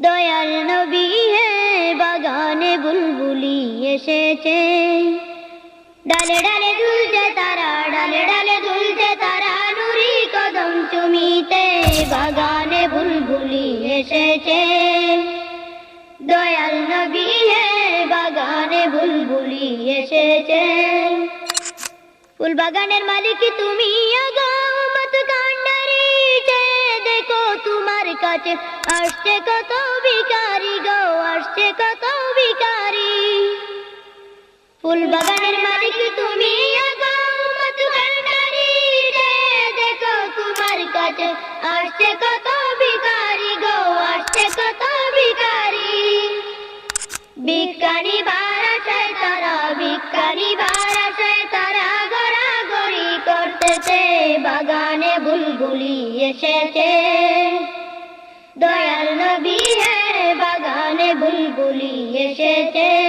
দয়াল নবী হে, বাগানে বুলবুলি এসেছে। ডালে ডালে দুলছে তারা, ডালে ডালে দুলছে তারা, নুরি কদম চুমিতে বাগানে বুলবুলি এসেছে। দয়াল নবী হে, বাগানে বুলবুলি এসেছে। ফুল বাগানের মালিক তুমি তোমার কাছে আসছে কত ভিকারি গো, আসছে কত ভিকারি ফুল বাগানের মালিক তুমি আসছে কত ভিকারি গো, আসছে কত ভিকারি বিজ্ঞানী বারাসায় তারা বিজ্ঞানী বারাসায় তারা গড়াগড়ি করতেছে, বাগানে বুলবুলি এসেছে। এসেছে